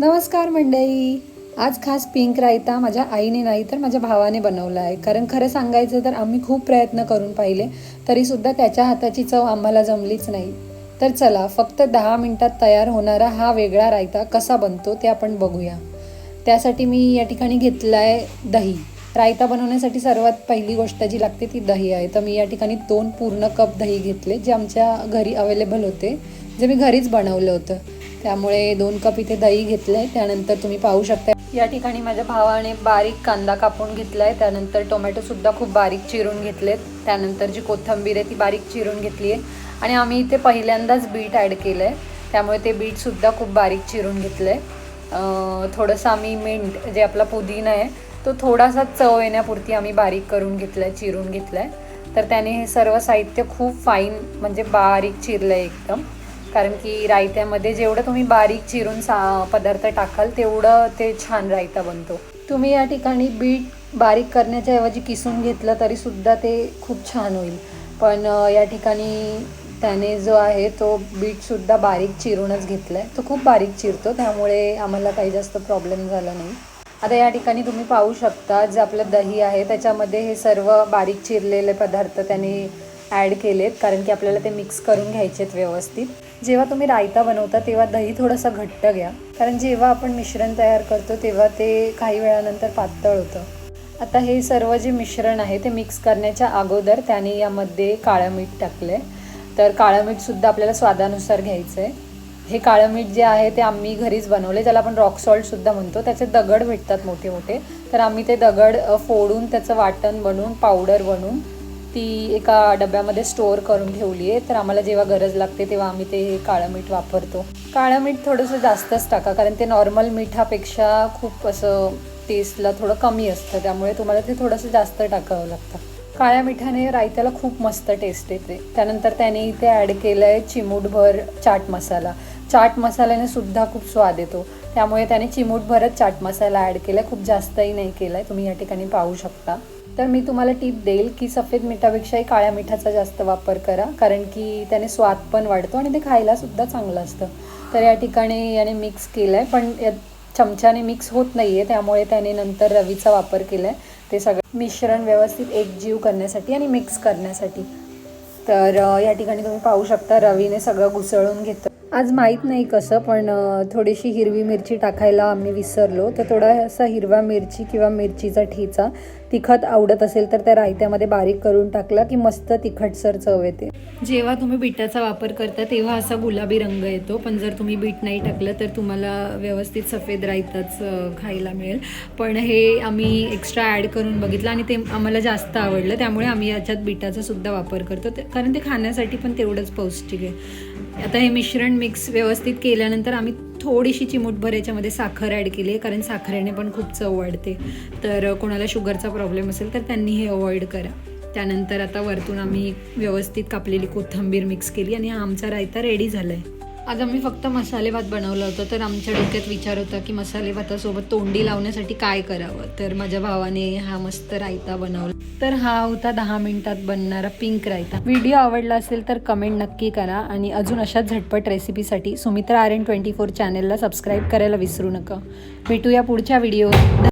नमस्कार मंडळी. आज खास पिंक रायता माझ्या आईने नाही तर माझ्या भावाने बनवला आहे. कारण खरं सांगायचं तर आम्ही खूप प्रयत्न करून पाहिले तरीसुद्धा त्याच्या हाताची चव आम्हाला जमलीच नाही. तर चला फक्त दहा मिनटात तयार होणारा हा वेगळा रायता कसा बनतो ते आपण बघूया. त्यासाठी मी या ठिकाणी घेतला आहे दही. रायता बनवण्यासाठी सर्वात पहिली गोष्ट जी लागते ती दही आहे. तर मी या ठिकाणी दोन पूर्ण कप दही घेतले जे आमच्या घरी अवेलेबल होते जे मी घरीच बनवलं होतं. त्यामुळे दोन कप इथे दही घेतलंय त्यानंतर तुम्ही पाहू शकता या ठिकाणी माझ्या भावाने बारीक कांदा कापून घेतलाय त्यानंतर टोमॅटो सुद्धा खूप बारीक चिरून घेतलेत. त्यानंतर जी कोथिंबीर आहे ती बारीक चिरून घेतली आहे आणि आम्ही इथे पहिल्यांदाच बीट ॲड केलं आहे त्यामुळे ते बीटसुद्धा खूप बारीक चिरून घेतलं आहे थोडंसं आम्ही मिंट जे आपला पुदिना आहे तो थोडासा चव येण्यापुरती आम्ही बारीक करून घेतला आहे चिरून घेतला आहे तर त्याने हे सर्व साहित्य खूप फाईन म्हणजे बारीक चिरलं आहे एकदम. कारण की रायत्यामध्ये जेवढं तुम्ही बारीक चिरून सा पदार्थ टाकाल तेवढं ते छान रायता बनतो. तुम्ही या ठिकाणी बीट बारीक करण्याच्या ऐवजी किसून घेतलं तरीसुद्धा ते खूप छान होईल. पण या ठिकाणी त्याने जो आहे तो बीटसुद्धा बारीक चिरूनच घेतला आहे तो खूप बारीक चिरतो त्यामुळे आम्हाला काही जास्त प्रॉब्लेम झाला नाही. आता या ठिकाणी तुम्ही पाहू शकता जे आपलं दही आहे त्याच्यामध्ये हे सर्व बारीक चिरलेले पदार्थ त्याने ॲड केलेत कारण की आपल्याला ते मिक्स करून घ्यायचे आहेत व्यवस्थित. जेव्हा तुम्ही रायता बनवता तेव्हा दही थोडंसं घट्ट घ्या. कारण जेव्हा आपण मिश्रण तयार करतो तेव्हा ते काही वेळानंतर पातळ होतं. आता हे सर्व जे मिश्रण आहे ते मिक्स करण्याच्या अगोदर त्याने यामध्ये काळं मीठ टाकलं आहे तर काळं मीठसुद्धा आपल्याला स्वादानुसार घ्यायचं आहे हे काळं मीठ जे आहे ते आम्ही घरीच बनवले ज्याला आपण रॉक सॉल्टसुद्धा म्हणतो त्याचे दगड भेटतात मोठे मोठे तर आम्ही ते दगड फोडून त्याचं वाटण बनवून पावडर बनवून ती एका डब्यामध्ये स्टोअर करून ठेवली आहे. तर आम्हाला जेव्हा गरज लागते तेव्हा आम्ही ते काळं मीठ वापरतो. काळं मीठ थोडंसं जास्तच टाका कारण ते नॉर्मल मिठापेक्षा खूप असं टेस्टला थोडं कमी असतं. त्यामुळे तुम्हाला ते थोडंसं जास्त टाकावं लागतं. काळ्या मिठाने रायत्याला खूप मस्त टेस्ट येते. त्यानंतर त्याने इथे ॲड केलं आहे चिमूटभर चाट मसाला. चाट मसाल्याने सुद्धा खूप स्वाद येतो. त्यामुळे त्याने चिमूटभरच चाट मसाला ॲड केला आहे खूप जास्तही नाही केला आहे तुम्ही या ठिकाणी पाहू शकता. तर मी तुम्हाला टीप देईल की सफेद मिठापेक्षाही काळ्या मिठाचा जास्त वापर करा. कारण की त्याने स्वाद पण वाढतो आणि ते खायला सुद्धा चांगलं असतं. तर या ठिकाणी याने मिक्स केलं आहे पण या चमच्याने मिक्स होत नाही आहे त्यामुळे त्याने नंतर रवीचा वापर केला आहे ते सगळं मिश्रण व्यवस्थित एकजीव करण्यासाठी आणि मिक्स करण्यासाठी. तर या ठिकाणी तुम्ही पाहू शकता रवीने सगळं घुसळून घेतं आज माहीत नाही कसं पण थोडीशी हिरवी मिरची टाकायला आम्ही विसरलो. तर थोडासा हिरवा मिरची किंवा मिरचीचा ठेचा तिखट आवडत असेल तर त्या रायत्यामध्ये बारीक करून टाकला की मस्त तिखटसर चव येते. जेव्हा तुम्ही बिटाचा वापर करता तेव्हा असा गुलाबी रंग येतो. पण जर तुम्ही बीट नाही टाकलं तर तुम्हाला व्यवस्थित सफेद रायताच खायला मिळेल. पण हे आम्ही एक्स्ट्रा ॲड करून बघितलं आणि ते आम्हाला जास्त आवडलं. त्यामुळे आम्ही याच्यात बिटाचा सुद्धा वापर करतो. ते कारण ते खाण्यासाठी पण तेवढंच पौष्टिक आहे. आता हे मिश्रण मिक्स व्यवस्थित केल्यानंतर आम्ही थोडीशी चिमूटभर याच्यामध्ये साखर ॲड केली आहे कारण साखरेने पण खूप चव वाढते. तर कोणाला शुगरचा प्रॉब्लेम असेल तर त्यांनी हे अवॉइड करा. त्यानंतर आता वरतून आम्ही व्यवस्थित कापलेली कोथिंबीर मिक्स केली आणि हा आमचा रायता रेडी झाला आहे आज आम्ही फक्त मसाले भात बनवलं होतं तर आमच्या डोक्यात विचार होता की मसाले भातासोबत तोंडी लावण्यासाठी काय करावं? तर माझ्या भावाने हा मस्त रायता बनवला. तर हा होता दहा मिनिटात बनणारा पिंक रायता. व्हिडिओ आवडला असेल तर कमेंट नक्की करा आणि अजून अशाच झटपट रेसिपीसाठी Sumitra R N twenty four चॅनेलला सबस्क्राईब करायला विसरू नका. भेटूया पुढच्या व्हिडिओ